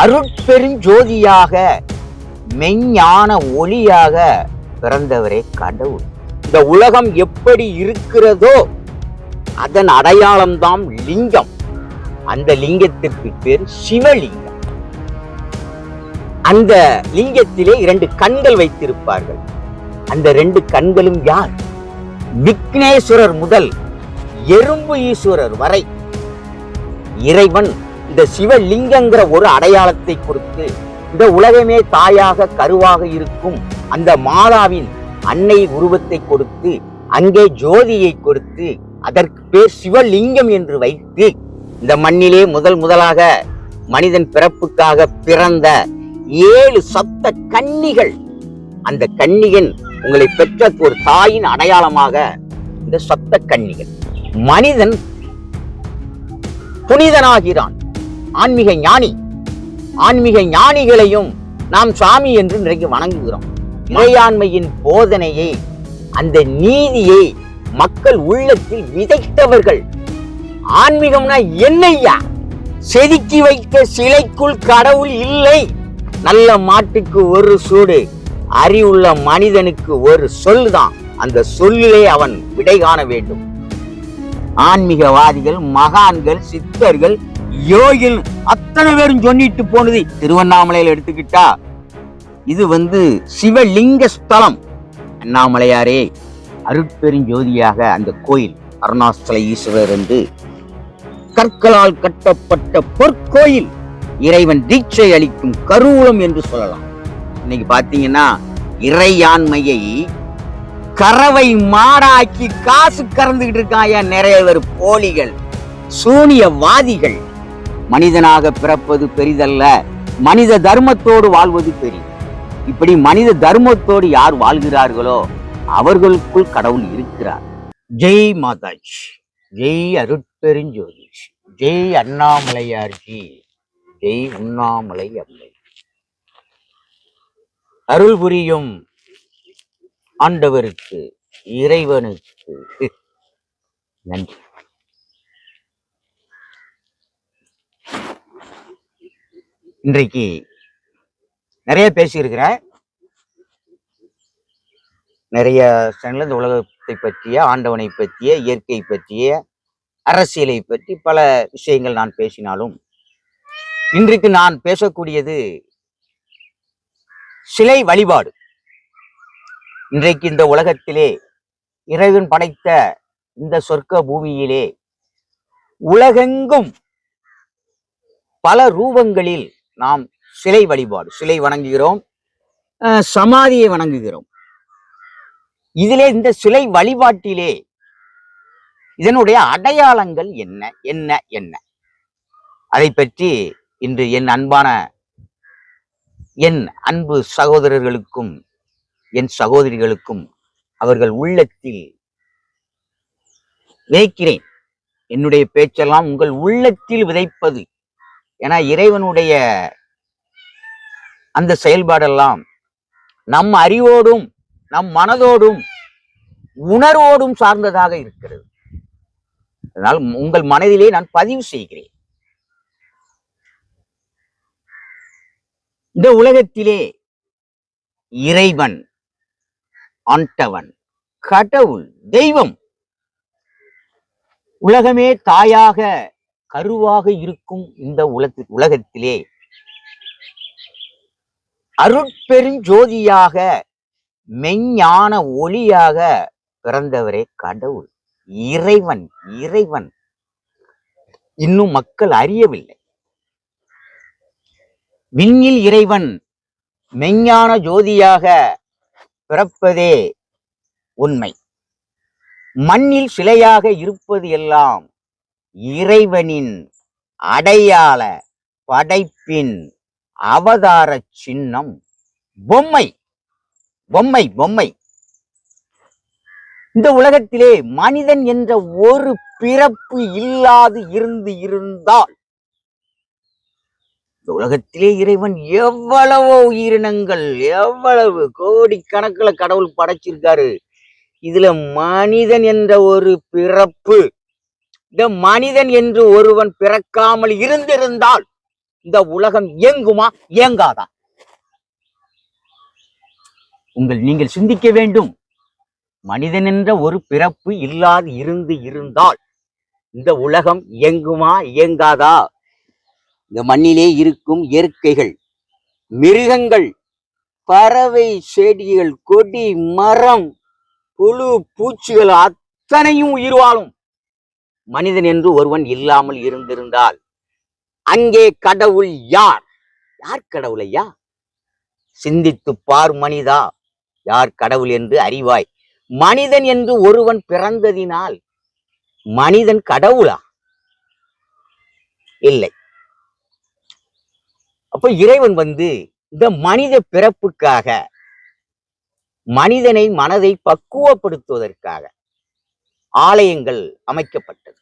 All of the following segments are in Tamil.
அருட்பெருஞ்சோதியாக மெஞ்ஞான ஒளியாக பிறந்தவரே கடவுள். இந்த உலகம் எப்படி இருக்கிறதோ அதன் அடையாளம்தான் லிங்கம். அந்த லிங்கத்திற்கு பேர் சிவலிங்கம். அந்த லிங்கத்திலே இரண்டு கண்கள் வைத்திருப்பார்கள். அந்த ரெண்டு கண்களும் யார்? விக்னேஸ்வரர் முதல் எறும்பு ஈஸ்வரர் வரை. இறைவன் இந்த சிவலிங்கங்கிற ஒரு அடையாளத்தை கொடுத்து இந்த உலகமே தாயாக கருவாக இருக்கும் அந்த மாதாவின் அன்னை உருவத்தை கொடுத்து அங்கே ஜோதியை கொடுத்து அதற்கு பேர் சிவலிங்கம் என்று வைத்து இந்த மண்ணிலே முதல் முதலாக மனிதன் பிறப்புக்காக பிறந்த ஏழு சப்த கன்னிகள். அந்த கன்னிகன் உங்களை பெற்ற ஒரு தாயின் அடையாளமாக இந்த சப்த கன்னிகள். மனிதன் புனிதனாகிறான். ஆன்மீக ஞானி. ஆன்மீக ஞானிகளையும் நாம் சாமி என்று நிறைய வணங்குகிறோம். இறையாண்மையின் போதனையை அந்த நீதியை மக்கள் உள்ளத்தில் விதைத்தவர்கள். ஆன்மீகம்னா என்னையா செதுக்கி வைத்த சிலைக்குள் கடவுள் இல்லை. நல்ல மாட்டுக்கு ஒரு சூடு அறிவுள்ள மனிதனுக்கு ஒரு சொல் தான் அந்த சொல்லிலே அவன் விடை காண வேண்டும். ஆன்மீகவாதிகள் மகான்கள் சித்தர்கள் யோகிகள் அத்தனை பேரும் சொல்லிட்டு போனது திருவண்ணாமலையில் எடுத்துக்கிட்டா? இது வந்து சிவலிங்க ஸ்தலம். அண்ணாமலையாரே அருட்பெருஞ்சோதியாக அந்த கோயில் அருணாச்சல ஈஸ்வரர் என்று கற்களால் கட்டப்பட்ட பொற்கோயில் இறைவன் தீட்சை அளிக்கும் கருவூலம் என்று சொல்லலாம். இன்னைக்கு பார்த்தீங்கன்னா இறையாண்மையை கறவை மாடாக்கி காசு கறந்துகிட்டு இருக்காயா நிறைய பேர் போலிகள் சூனியவாதிகள். மனிதனாக பிறப்பது பெரிதல்ல. மனித தர்மத்தோடு வாழ்வது பெரிய இப்படி மனித தர்மத்தோடு யார் வாழ்கிறார்களோ அவர்களுக்குள் கடவுள் இருக்கிறார். ஜெய் மாதாஜி. ஜெய் அருட்பெருஞ்சோதி. ஜெய் அண்ணாமலையார்ஜி. ஜெய் உண்ணாமலை அம்மை. அருள் புரியும் ஆண்டவருக்கு இறைவனுக்கு. நன்றி. இன்றைக்கு நிறைய பேசியிருக்கிறேன் நிறைய சேனல் இந்த உலகத்தை பற்றிய ஆண்டவனை பற்றிய இயற்கை பற்றிய அரசியலை பற்றி பல விஷயங்கள் நான் பேசினாலும் இன்றைக்கு நான் பேசக்கூடியது சிலை வழிபாடு. இன்றைக்கு இந்த உலகத்திலே இறைவன் படைத்த இந்த சொர்க்க பூமியிலே உலகெங்கும் பல ரூபங்களில் நாம் சிலை வழிபாடு சிலை வணங்குகிறோம் சமாதியை வணங்குகிறோம். இதிலே இந்த சிலை வழிபாட்டிலே இதனுடைய அடையாளங்கள் என்ன என்ன என்ன? அதை பற்றி இன்று என் அன்பான என் அன்பு சகோதரர்களுக்கும் என் சகோதரிகளுக்கும் அவர்கள் உள்ளத்தில் விதைக்கிறேன் என்னுடைய பேச்செல்லாம் உங்கள் உள்ளத்தில் விதைப்பது. ஏன்னா இறைவனுடைய அந்த செயல்பாடெல்லாம் நம் அறிவோடும் நம் மனதோடும் உணர்வோடும் சார்ந்ததாக இருக்கிறது. அதனால் உங்கள் மனதிலே நான் பதிவு செய்கிறேன். இந்த உலகத்திலே இறைவன் ஆண்டவன் கடவுள் தெய்வம் உலகமே தாயாக கருவாக இருக்கும் இந்த உலக உலகத்திலே. அருட்பெருஞ்சோதியாக மெஞ்ஞான ஒளியாக பிறந்தவரே கடவுள். இறைவன் இறைவன். இன்னும் மக்கள் அறியவில்லை. விண்ணில் இறைவன் மெஞ்ஞான ஜோதியாக பிறப்பதே உண்மை. மண்ணில் சிலையாக இருப்பது எல்லாம் இறைவனின் அடையாள படைப்பின் அவதார சின்னம் பொம்மை பொம்மை பொம்மை. இந்த உலகத்திலே மனிதன் என்ற ஒரு பிறப்பு இல்லாது இருந்து இருந்தால் இந்த உலகத்திலே இறைவன் எவ்வளவோ உயிரினங்கள் எவ்வளவு கோடிக்கணக்கில் கடவுள் படைச்சிருக்காரு. இதுல மனிதன் என்ற ஒரு பிறப்பு இந்த மனிதன் என்று ஒருவன் பிறக்காமல் இருந்திருந்தால் இந்த உலகம் இயங்குமா? இயங்காதா? உங்கள் நீங்கள் சிந்திக்க வேண்டும். மனிதன் என்ற ஒரு பிறப்பு இல்லாது இருந்து இருந்தால் இந்த உலகம் இயங்குமா? இயங்காதா? இந்த மண்ணிலே இருக்கும் இயற்கைகள் மிருகங்கள் பறவை செடிகள் கொடி மரம் புழு பூச்சிகள் அத்தனையும் உயிர் வாழும். மனிதன் என்று ஒருவன் இல்லாமல் இருந்திருந்தால் அங்கே கடவுள் யார்? யார் கடவுள் ஐயா? சிந்தித்து பார் மனிதா யார் கடவுள் என்று அறிவாய். மனிதன் என்று ஒருவன் பிறந்ததினால் மனிதன் கடவுளா? இல்லை. அப்ப இறைவன் வந்து இந்த மனித பிறப்புக்காக மனிதனை மனதை பக்குவப்படுத்துவதற்காக ஆலயங்கள் அமைக்கப்பட்டது.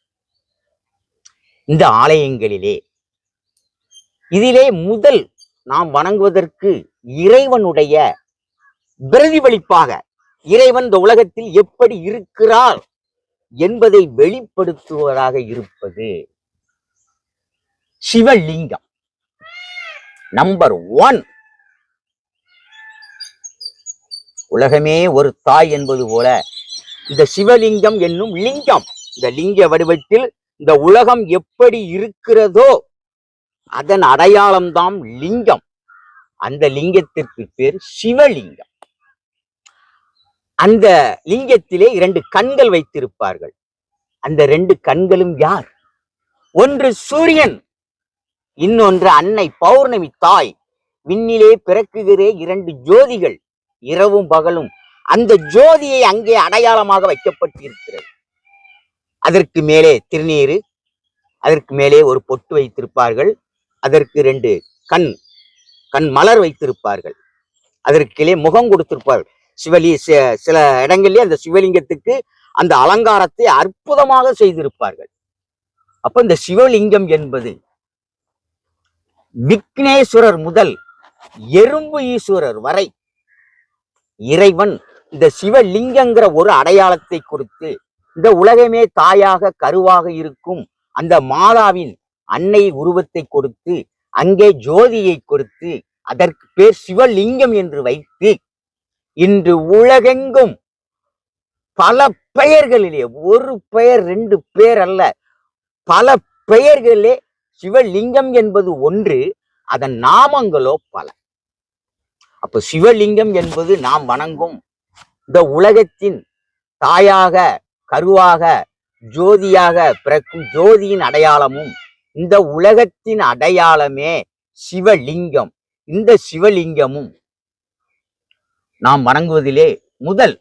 இந்த ஆலயங்களிலே இதிலே முதல் நாம் வணங்குவதற்கு இறைவனுடைய பிரதிபலிப்பாக இறைவன் இந்த உலகத்தில் எப்படி இருக்கிறார் என்பதை வெளிப்படுத்துவதாக இருப்பது சிவலிங்கம் நம்பர் ஒன் உலகமே ஒரு தாய் என்பது போல இந்த சிவலிங்கம் என்னும் லிங்கம். இந்த லிங்க வடிவத்தில் இந்த உலகம் எப்படி இருக்கிறதோ அதன் அடையாளம்தான் லிங்கம். அந்த லிங்கத்திற்கு பேர் சிவலிங்கம். அந்த லிங்கத்திலே இரண்டு கண்கள் வைத்திருப்பார்கள். அந்த ரெண்டு கண்களும் யார்? ஒன்று சூரியன் இன்னொன்று அன்னை பௌர்ணமி தாய். விண்ணிலே பிறக்குகிற இரண்டு ஜோதிகள் இரவும் பகலும் அந்த ஜோதியை அங்கே அடையாளமாக வைக்கப்பட்டிருக்கிறது. அதற்கு மேலே திருநீர் அதற்கு மேலே ஒரு பொட்டு வைத்திருப்பார்கள் அதற்கு ரெண்டு கண் கண் மலர் வைத்திருப்பார்கள் அதற்கிலே முகம் கொடுத்திருப்பார்கள். சிவலி சில இடங்களிலே அந்த சிவலிங்கத்துக்கு அந்த அலங்காரத்தை அற்புதமாக செய்திருப்பார்கள். அப்ப இந்த சிவலிங்கம் என்பது விக்னேஸ்வரர் முதல் எறும்பு ஈஸ்வரர் வரை இறைவன் இந்த சிவலிங்கங்கிற ஒரு அடையாளத்தை கொடுத்து இந்த உலகமே தாயாக கருவாக இருக்கும் அந்த மாதாவின் அன்னை உருவத்தை கொடுத்து அங்கே ஜோதியை கொடுத்து அதற்கு பேர் சிவலிங்கம் என்று வைத்து இன்று உலகெங்கும் பல பெயர்களிலே ஒரு பெயர் ரெண்டு பெயர் அல்ல பல பெயர்களிலே சிவலிங்கம் என்பது ஒன்று அதன் நாமங்களோ பல. அப்ப சிவலிங்கம் என்பது நாம் வணங்கும் இந்த உலகத்தின் தாயாக கருவாக ஜோதியாக பிறக்கும் ஜோதியின் அடையாளமும் இந்த உலகத்தின் அடையாளமே சிவலிங்கம். இந்த சிவலிங்கமும் நாம் வணங்குவதிலே முதல்.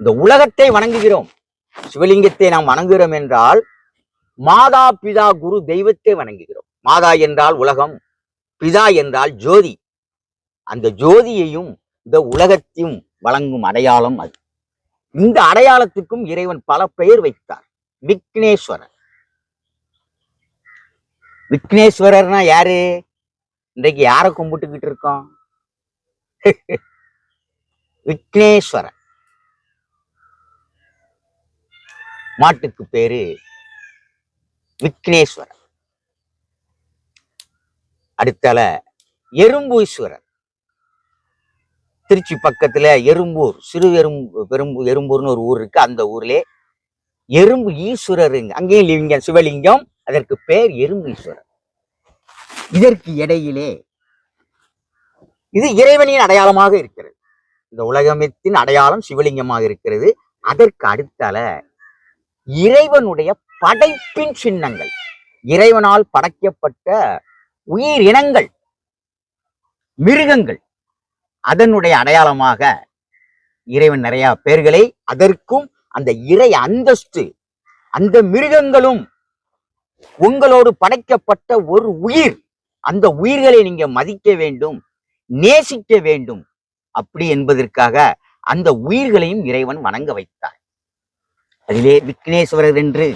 இந்த உலகத்தை வணங்குகிறோம். சிவலிங்கத்தை நாம் வணங்குகிறோம் என்றால் மாதா பிதா குரு தெய்வத்தை வணங்குகிறோம். மாதா என்றால் உலகம் பிதா என்றால் ஜோதி. அந்த ஜோதியையும் இந்த உலகத்தையும் வழங்கும் அடையாளம் அது. இந்த அடையாளத்துக்கும் இறைவன் பல பெயர் வைத்தார். விக்னேஸ்வரர். விக்னேஸ்வரர்னா யாரு? இன்றைக்கு யாரை கும்பிட்டுக்கிட்டு இருக்கோம்? விக்னேஸ்வரர். மாட்டுக்கு பேரு விக்னேஸ்வரர். அடுத்தால எறும்பூஸ்வரர். திருச்சி பக்கத்துல எறும்பூர் சிறு எறும்பு பெரும்பு எறும்பூர்னு ஒரு ஊர் இருக்கு. அந்த ஊர்லே எறும்பு ஈஸ்வரருங்க. அங்கேயும் லிவிங்கம் சிவலிங்கம். அதற்கு பேர் எறும்பு ஈஸ்வரர். இதற்கு இடையிலே இது இறைவனின் அடையாளமாக இருக்கிறது. இந்த உலகமத்தின் அடையாளம் சிவலிங்கமாக இருக்கிறது. அதற்கு அடுத்தால இறைவனுடைய படைப்பின் சின்னங்கள். இறைவனால் படைக்கப்பட்ட உயிரினங்கள் மிருகங்கள். அதனுடைய அடையாளமாக இறைவன் நிறைய பேர்களை அதற்கும் அந்த இறை அந்தஸ்து அந்த மிருகங்களும் உங்களோடு படைக்கப்பட்ட ஒரு உயிர் அந்த உயிர்களை நீங்க மதிக்க வேண்டும் நேசிக்க வேண்டும். அப்படி என்பதற்காக அந்த உயிர்களையும் இறைவன் வணங்க வைத்தார். அதிலே விக்னேஸ்வரர் என்று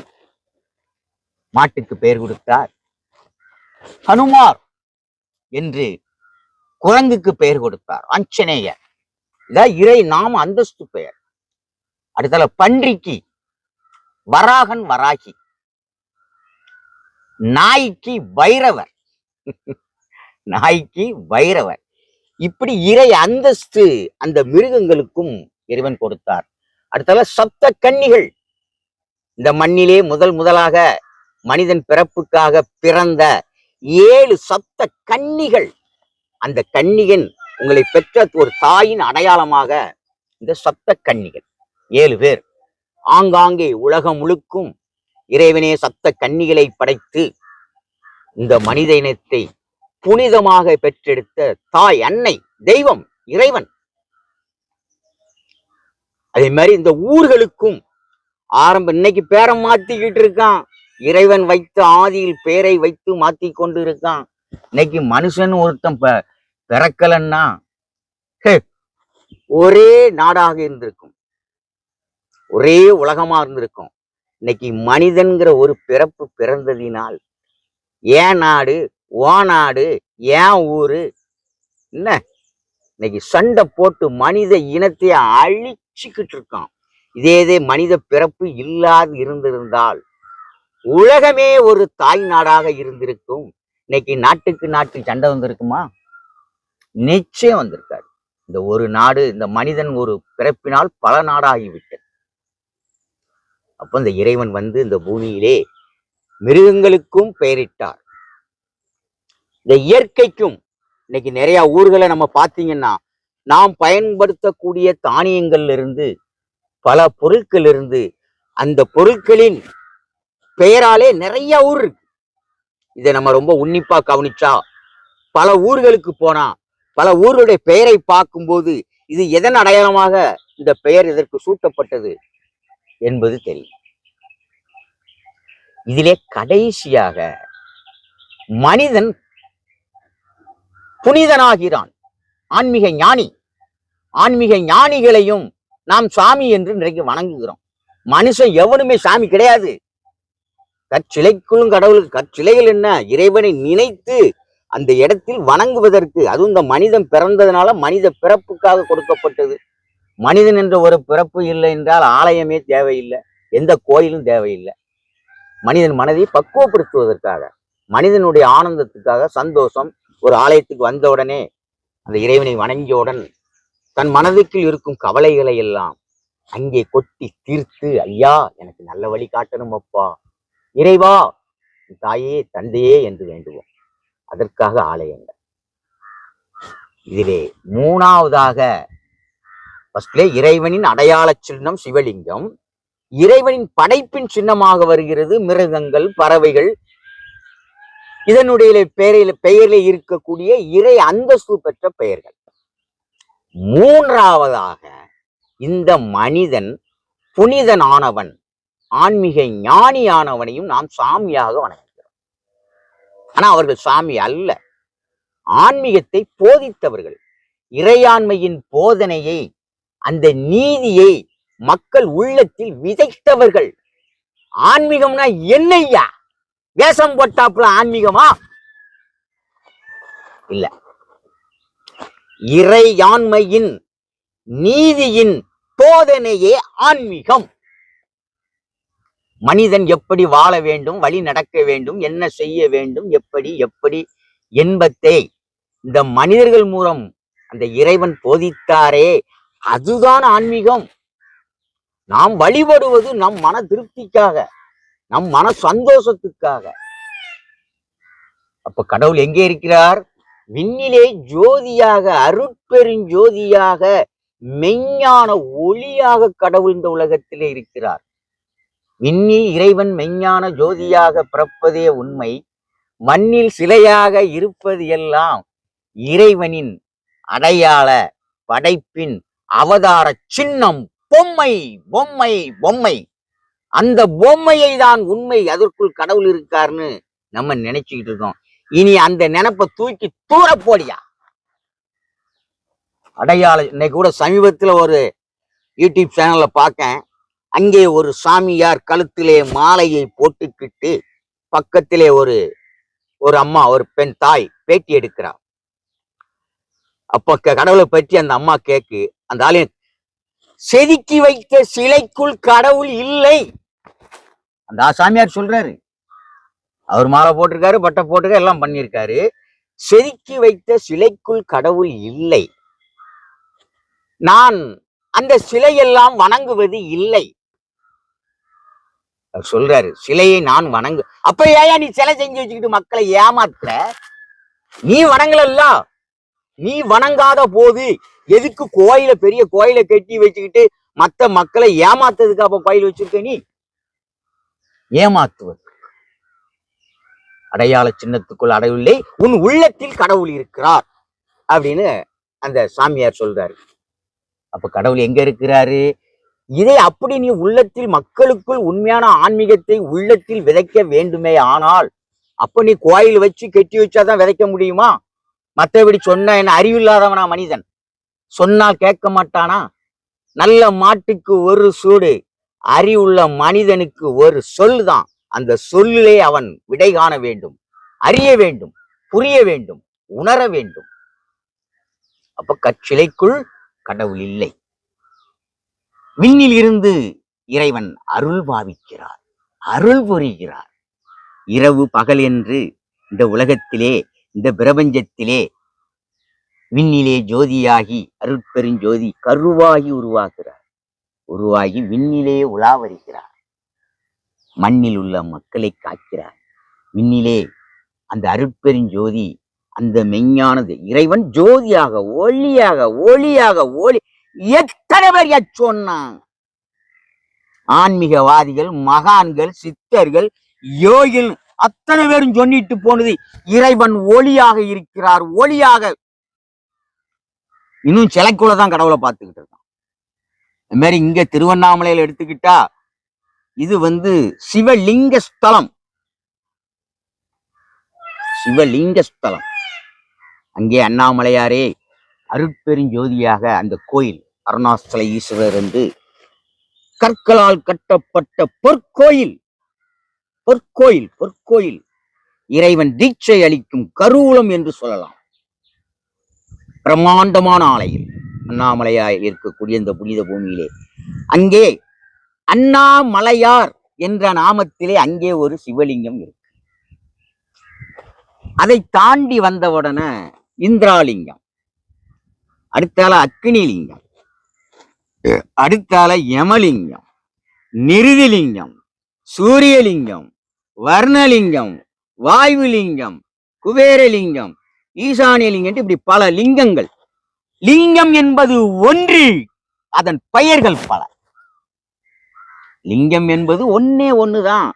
மாட்டுக்கு பெயர் கொடுத்தார். ஹனுமார் என்று குரங்குக்கு பெயர் கொடுத்தார். ஆஞ்சநேயர் இதான் இறை நாம அந்தஸ்து பெயர். அடுத்தால பன்றிக்கு வராகன் வராகி. நாய்க்கு வைரவர். நாய்க்கு வைரவர். இப்படி இறை அந்தஸ்து அந்த மிருகங்களுக்கும் இறைவன் கொடுத்தார். அடுத்தல சப்த கன்னிகள். இந்த மண்ணிலே முதல் முதலாக மனிதன் பிறப்புக்காக பிறந்த ஏழு சப்த கன்னிகள். அந்த கன்னிகன் உங்களை பெற்ற ஒரு தாயின் அடையாளமாக இந்த சப்த கன்னிகள் ஏழு பேர். ஆங்காங்கே உலகம் முழுக்கும் இறைவனே சப்த கன்னிகளை படைத்து இந்த மனித இனத்தை புனிதமாக பெற்றெடுத்த தாய் அன்னை தெய்வம் இறைவன். அதே மாதிரி இந்த ஊர்களுக்கும் ஆரம்ப இன்னைக்கு பேரை மாத்திக்கிட்டு இருக்கான். இறைவன் வைத்து ஆதியில் பேரை வைத்து மாத்தி கொண்டு இருக்கான். இன்னைக்கு மனுஷன் ஒருத்தன் பிறக்கலன்னா? ஒரே நாடாக இருந்திருக்கும். ஒரே உலகமா இருந்திருக்கும். இன்னைக்கு மனிதன்கிற ஒரு பிறப்பு பிறந்ததினால் ஏன் நாடு ஓ நாடு ஏன் ஊரு என்ன? இன்னைக்கு சண்டை போட்டு மனித இனத்தை அழிச்சுக்கிட்டு இருக்கான். இதே இதே மனித பிறப்பு இல்லாது இருந்திருந்தால் உலகமே ஒரு தாய் நாடாக இருந்திருக்கும். இன்னைக்கு நாட்டுக்கு நாட்டு சண்டை வந்திருக்குமா? நிச்சயம் வந்திருக்காரு. இந்த ஒரு நாடு இந்த மனிதன் ஒரு பிறப்பினால் பல நாடாகிவிட்டது. அப்போ இந்த இறைவன் வந்து இந்த பூமியிலே மிருகங்களுக்கும் பெயரிட்டார். இந்த இயற்கைக்கும் இன்னைக்கு நிறைய ஊர்களை நம்ம பார்த்தீங்கன்னா நாம் பயன்படுத்தக்கூடிய தானியங்கள்ல இருந்து பல பொருட்கள் இருந்து அந்த பொருட்களின் பெயராலே நிறைய ஊர் இருக்கு. இதை நம்ம ரொம்ப உன்னிப்பா கவனிச்சா பல ஊர்களுக்கு போனா பல ஊர்களுடைய பெயரை பார்க்கும்போது இது எதன் அடையாளமாக இந்த பெயர் இதற்கு சூட்டப்பட்டது என்பது தெரியும். இதிலே கடைசியாக மனிதன் புனிதனாகிறான். ஆன்மீக ஞானி. ஆன்மீக ஞானிகளையும் நாம் சாமி என்று நிறைய வணங்குகிறோம். மனுஷன் எவனுமே சாமி கிடையாது. கற்சிலைக்குள்ளும் கடவுள் கற்சிலைகள் என்ன? இறைவனை நினைத்து அந்த இடத்தில் வணங்குவதற்கு அதுவும் இந்த மனிதன் பிறந்ததுனால மனித பிறப்புக்காக கொடுக்கப்பட்டது. மனிதன் என்ற ஒரு பிறப்பு இல்லை என்றால் ஆலயமே தேவையில்லை. எந்த கோயிலும் தேவையில்லை. மனிதன் மனதை பக்குவப்படுத்துவதற்காக மனிதனுடைய ஆனந்தத்துக்காக சந்தோஷம் ஒரு ஆலயத்துக்கு வந்தவுடனே அந்த இறைவனை வணங்கியவுடன் தன் மனதுக்குள் இருக்கும் கவலைகளை எல்லாம் அங்கே கொட்டி தீர்த்து ஐயா எனக்கு நல்ல வழி காட்டணும் அப்பா இறைவா தாயே தந்தையே என்று வேண்டுவோம். அதற்காக ஆலயங்கள். இதிலே மூணாவதாக ஃபர்ஸ்ட்லே இறைவனின் அடையாள சின்னம் சிவலிங்கம். இறைவனின் படைப்பின் சின்னமாக வருகிறது மிருகங்கள் பறவைகள். இதனுடைய பெயரில் பெயரில் இருக்கக்கூடிய இறை அந்தஸ்து பெற்ற பெயர்கள். மூன்றாவதாக இந்த மனிதன் புனிதனானவன் ஆன்மீக ஞானியானவனையும் நாம் சாமியாக வணங்க ஆனா அவர்கள் சாமி அல்ல. ஆன்மீகத்தை போதித்தவர்கள். இறையாண்மையின் போதனையை அந்த நீதியை மக்கள் உள்ளத்தில் விதைத்தவர்கள். ஆன்மீகம்னா என்னய்யா? வேஷம் போட்டாப்புல ஆன்மீகமா? இல்ல. இறையாண்மையின் நீதியின் போதனையே ஆன்மீகம். மனிதன் எப்படி வாழ வேண்டும் வழி நடக்க வேண்டும் என்ன செய்ய வேண்டும் எப்படி எப்படி என்பதை இந்த மனிதர்கள் மூலம் அந்த இறைவன் போதித்தாரே. அதுதான் ஆன்மீகம். நாம் வழிபடுவது நம் மன திருப்திக்காக நம் மன சந்தோஷத்துக்காக. அப்ப கடவுள் எங்கே இருக்கிறார்? விண்ணிலே ஜோதியாக அருட்பெருஞ்சோதியாக மெஞ்ஞான ஒளியாக கடவுள் இந்த உலகத்திலே இருக்கிறார். விண்ணி இறைவன் மெஞ்ஞான ஜோதியாக பிறப்பதே உண்மை. மண்ணில் சிலையாக இருப்பது எல்லாம் இறைவனின் அடையாள படைப்பின் அவதார சின்னம். பொம்மை பொம்மை பொம்மை. அந்த பொம்மையை தான் உண்மை அதற்குள் கடவுள் இருக்காருன்னு நம்ம நினைச்சுக்கிட்டு இருக்கோம். இனி அந்த நினைப்பை தூக்கி தூர போடியா? அடையாளம் இன்னைக்கு கூட சமீபத்துல ஒரு யூடியூப் சேனல்ல பார்க்கேன் அங்கே ஒரு சாமியார் கழுத்திலே மாலையை போட்டுக்கிட்டு பக்கத்திலே ஒரு ஒரு அம்மா ஒரு பெண் தாய் பேட்டி எடுக்கிறார் அப்ப க- கடவுளை பற்றி அந்த அம்மா கேக்கு அந்த ஆளின் செதுக்கி வைத்த சிலைக்குள் கடவுள் இல்லை. அந்த சாமியார் சொல்றாரு. அவர் மாலை போட்டிருக்காரு பட்டை போட்டிருக்காரு எல்லாம் பண்ணியிருக்காரு. செதுக்கி வைத்த சிலைக்குள் கடவுள் இல்லை. நான் அந்த சிலையெல்லாம் வணங்குவது இல்லை. சொல்றாரு சிலையை நான் வணங்கு அப்ப ஏயா நீ சிலை செஞ்சு வச்சுக்கிட்டு மக்களை ஏமாத்துற? நீ வணங்கலல்ல. நீ வணங்காத போது எதுக்கு கோயில பெரிய கோயில கட்டி வச்சுக்கிட்டு மத்த மக்களை ஏமாத்துறதுக்கு அப்ப கோயில் வச்சிருக்க நீ? ஏமாத்துவது. அடையாள சின்னத்துக்குள் அடையில்லை உன் உள்ளத்தில் கடவுள் இருக்கிறார் அப்படின்னு அந்த சாமியார் சொல்றாரு. அப்ப கடவுள் எங்க இருக்கிறாரு? இதை அப்படி நீ உள்ளத்தில் மக்களுக்குள் உண்மையான ஆன்மீகத்தை உள்ளத்தில் விதைக்க வேண்டுமே ஆனால் அப்ப நீ கோயில் வச்சு கெட்டி வச்சாதான் விதைக்க முடியுமா? மற்றபடி சொன்ன என்ன அறிவில்லாதவனா மனிதன்? சொன்னால் கேட்க மாட்டானா? நல்ல மாட்டுக்கு ஒரு சூடு அறிவுள்ள மனிதனுக்கு ஒரு சொல் தான் அந்த சொல்லிலே அவன் விடை காண வேண்டும் அறிய வேண்டும் புரிய வேண்டும் உணர வேண்டும். அப்ப கற்சிலைக்குள் கடவுள் இல்லை. விண்ணில் இருந்து இறைவன் அருள் பாவிக்கிறார் அருள் புரிகிறார். இரவு பகல் என்று இந்த உலகத்திலே இந்த பிரபஞ்சத்திலே விண்ணிலே ஜோதியாகி அருட்பெருஞ்சோதி கருவாகி உருவாகிறார். உருவாகி விண்ணிலே உலா வருகிறார். மண்ணில் உள்ள மக்களை காக்கிறார். விண்ணிலே அந்த அருட்பெருஞ்சோதி அந்த மெஞ்ஞானது இறைவன் ஜோதியாக ஒளியாக ஒளியாக ஒளி எத்தனை பேர் சொன்னாங்க ஆன்மீகவாதிகள் மகான்கள் சித்தர்கள் யோகிகள் அத்தனை பேரும் சொல்லிட்டு போனது இறைவன் ஒளியாக இருக்கிறார் ஒளியாக. இன்னும் சிலைக்குள்ள தான் கடவுளை பார்த்துக்கிட்டு இருக்கான். இந்த மாதிரி இங்க திருவண்ணாமலையில எடுத்துக்கிட்டா இது வந்து சிவலிங்க ஸ்தலம். சிவலிங்க ஸ்தலம். அங்கே அண்ணாமலையாரே அருட்பெருஞ்சோதியாக அந்த கோயில் அருணாச்சல ஈஸ்வரர் என்று கற்களால் கட்டப்பட்ட பொற்கோயில் பொற்கோயில் பொற்கோயில். இறைவன் தீட்சை அளிக்கும் கருவூலம் என்று சொல்லலாம். பிரம்மாண்டமான ஆலயம் அண்ணாமலையாய் இருக்கக்கூடிய இந்த புனித பூமியிலே. அங்கே அண்ணாமலையார் என்ற நாமத்திலே அங்கே ஒரு சிவலிங்கம் இருக்கு. அதை தாண்டி வந்தவுடனே இந்திராலிங்கம் அடுத்தால அக்னி லிங்கம் அடுத்தால யமலிங்கம் நிருதிலிங்கம் சூரியலிங்கம் வர்ணலிங்கம் வாயுலிங்கம் குபேரலிங்கம் ஈசானியலிங்கம் இப்படி பல லிங்கங்கள். லிங்கம் என்பது ஒன்று அதன் பெயர்கள் பல. லிங்கம் என்பது ஒன்னே ஒண்ணுதான்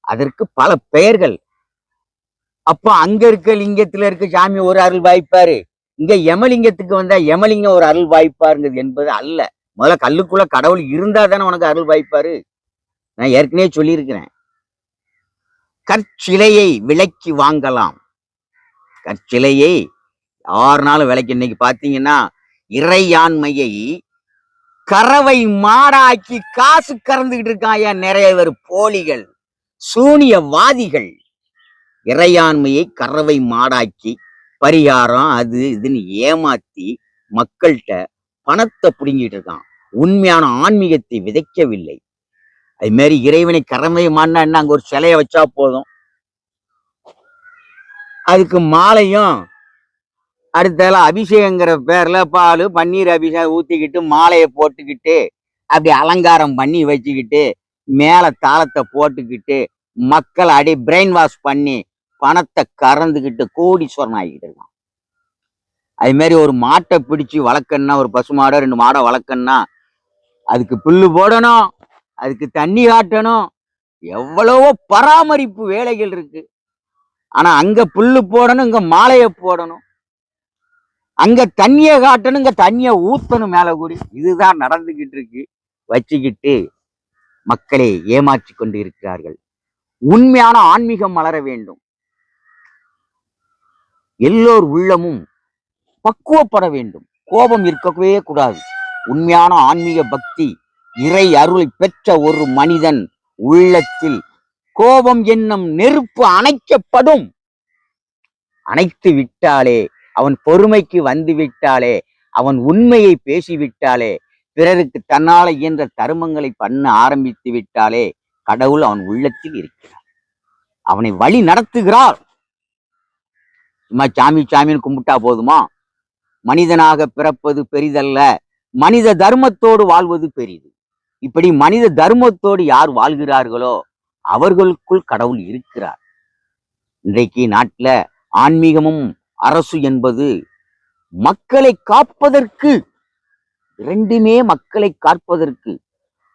அதற்கு பல பெயர்கள். அப்ப அங்க இருக்க லிங்கத்துல இருக்க சாமி ஒரு அருள் வாய்ப்பாரு. இங்க யமலிங்கத்துக்கு வந்தா யமலிங்கம் ஒரு அருள் வாய்ப்பாருங்கிறது என்பது அல்ல. முதல்ல கல்லுக்குள்ள கடவுள் இருந்தா தானே உனக்கு அருள் வாய்ப்பாரு? நான் ஏற்கனவே சொல்லியிருக்கிறேன். கற்சிலையை விலைக்கு வாங்கலாம். கற்சிலையை ஆறு நாள் விலைக்கு. இன்னைக்கு பாத்தீங்கன்னா இறையாண்மையை கறவை மாடாக்கி காசு கறந்துகிட்டு இருக்காயா நிறைய பேர். போலிகள் சூனியவாதிகள். இறையாண்மையை கறவை மாடாக்கி பரிகாரம் அது இதுன்னு ஏமாத்தி மக்கள்கிட்ட பணத்தை பிடுங்கிட்டு இருக்கான். உண்மையான ஆன்மீகத்தை விதைக்கவில்லை. அது மாதிரி இறைவனை கறவை மாடினா என்ன? அங்க ஒரு சிலையை வச்சா போதும். அதுக்கு மாலையும் அடுத்தால அபிஷேகங்கிற பேர்ல பால் பன்னீர் அபிஷேகம் ஊத்திக்கிட்டு மாலையை போட்டுக்கிட்டு அப்படி அலங்காரம் பண்ணி வச்சுக்கிட்டு மேல தாளத்தை போட்டுக்கிட்டு மக்கள் அடி பிரெயின் வாஷ் பண்ணி பணத்தை கறந்துக்கிட்டு கோடீஸ்வரன் ஆகிக்கிட்டு இருக்கான். அது மாதிரி ஒரு மாட்டை பிடிச்சு வளர்க்கணும்னா ஒரு பசு மாடோ ரெண்டு மாடை வளர்க்கணும்னா அதுக்கு புல்லு போடணும் அதுக்கு தண்ணி காட்டணும். எவ்வளவோ பராமரிப்பு வேலைகள் இருக்கு. ஆனா அங்க புல்லு போடணும் இங்க மாலையை போடணும். அங்க தண்ணியை காட்டணும் இங்க தண்ணியை ஊத்தணும் மேல கூடி. இதுதான் நடந்துகிட்டு இருக்கு. வச்சுக்கிட்டு மக்களை ஏமாற்றி கொண்டு இருக்கிறார்கள் உண்மையான ஆன்மீகம் மலர வேண்டும். எல்லோர் உள்ளமும் பக்குவப்பட வேண்டும். கோபம் இருக்கவே கூடாது. உண்மையான ஆன்மீக பக்தி இறை அருளை பெற்ற ஒரு மனிதன் உள்ளத்தில் கோபம் என்னும் நெருப்பு அணைக்கப்படும். அணைத்து விட்டாலே அவன் பொறுமைக்கு வந்து விட்டாலே அவன் உண்மையை பேசிவிட்டாலே பிறருக்கு தன்னால இயன்ற தருமங்களை பண்ண ஆரம்பித்து விட்டாலே கடவுள் அவன் உள்ளத்தில் இருக்கிறார். அவனை வழி நடத்துகிறார். சும்மா சாமி சாமின்னு கும்பிட்டா போதுமா? மனிதனாக பிறப்பது பெரிதல்ல. மனித தர்மத்தோடு வாழ்வது பெரிது. இப்படி மனித தர்மத்தோடு யார் வாழ்கிறார்களோ அவர்களுக்குள் கடவுள் இருக்கிறார். இன்றைக்கு நாட்டுல ஆன்மீகமும் அரசு என்பது மக்களை காப்பதற்கு இரண்டுமே மக்களை காப்பதற்கு.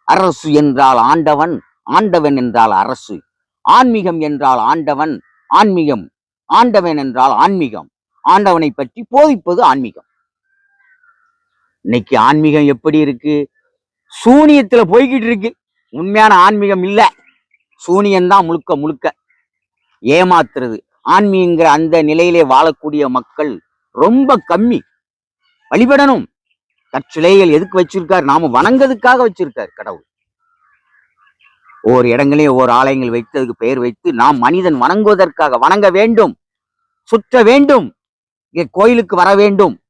அரசு என்றால் ஆண்டவன் ஆண்டவன் என்றால் அரசு. ஆன்மீகம் என்றால் ஆண்டவன் ஆன்மீகம். ஆண்டவன் என்றால் ஆன்மீகம். ஆண்டவனை பற்றி போதிப்பது ஆன்மீகம். இன்னைக்கு ஆன்மீகம் எப்படி இருக்கு? சூனியத்துல போய்கிட்டு இருக்கு. உண்மையான ஆன்மீகம் இல்லை. சூனியம்தான் முழுக்க முழுக்க. ஏமாத்துறது. ஆன்மீகங்கிற அந்த நிலையிலே வாழக்கூடிய மக்கள் ரொம்ப கம்மி. வழிபடணும். கற்சிலைகள் எதுக்கு வச்சிருக்காரு? நாம வணங்குறதுக்காக வச்சிருக்காரு கடவுள். ஒவ்வொரு இடங்களையும் ஒவ்வொரு ஆலயங்கள் வைத்ததுக்கு பெயர் வைத்து நாம் மனிதன் வணங்குவதற்காக வணங்க வேண்டும். சுற்ற வேண்டும். கோயிலுக்கு வர வேண்டும்.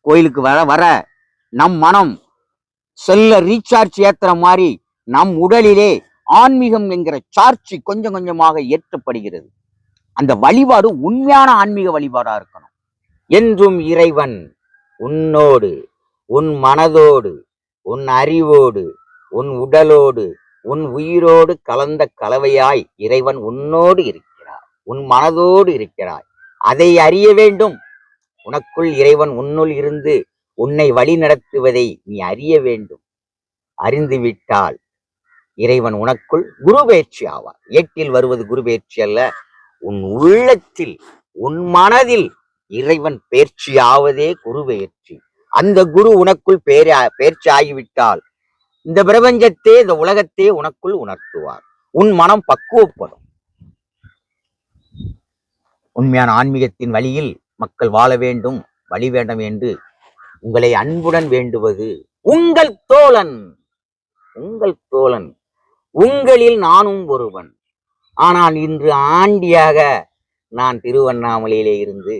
கோயிலுக்கு வர வர நம் மனம் செல்ல ரீசார்ஜ் ஏத்துற மாதிரி நம் உடலிலே ஆன்மீகம் என்கிற சார்ஜ் கொஞ்சம் கொஞ்சமாக ஏற்றப்படுகிறது. அந்த வழிபாடு உண்மையான ஆன்மீக வழிபாடா இருக்கணும். என்றும் இறைவன் உன்னோடு உன் மனதோடு உன் அறிவோடு உன் உடலோடு உன் உயிரோடு கலந்த கலவையாய் இறைவன் உன்னோடு இருக்கிறார். உன் மனதோடு இருக்கிறாய். அதை அறிய வேண்டும். உனக்குள் இறைவன் உன்னுள் இருந்து உன்னை வழி நடத்துவதை நீ அறிய வேண்டும். அறிந்துவிட்டால் இறைவன் உனக்குள் குரு பயிற்சி ஆவார். ஏட்டில் வருவது குரு பயிற்சி அல்ல உன் உள்ளத்தில் உன் மனதில் இறைவன் பயிற்சி ஆவதே குரு பயிற்சி அந்த குரு உனக்குள் பேர பயிற்சி ஆகிவிட்டால் இந்த பிரபஞ்சத்தே இந்த உலகத்தே உனக்குள் உணர்த்துவார். உன் மனம் பக்குவப்படும். உண்மையான ஆன்மீகத்தின் வழியில் மக்கள் வாழ வேண்டும் வழி வேண்டும் என்று உங்களை அன்புடன் வேண்டுவது உங்கள் தோழன் உங்கள் தோழன். உங்களில் நானும் ஒருவன். ஆனால் இன்று ஆண்டியாக நான் திருவண்ணாமலையிலே இருந்து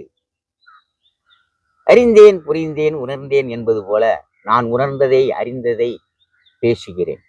அறிந்தேன் புரிந்தேன் உணர்ந்தேன் என்பது போல நான் உணர்ந்ததை அறிந்ததை பேசுகிறேன்.